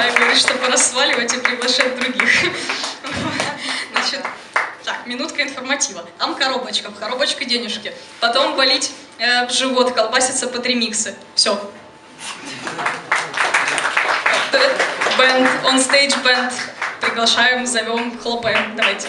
такая говорит, чтобы расваливать и приглашать других. Значит, так, минутка информатива. Там коробочка, в коробочке денежки. Потом валить э, в живот, колбаситься по три миксы. Все. Бенд, он стейдж бенд. Приглашаем, зовем, хлопаем. Давайте.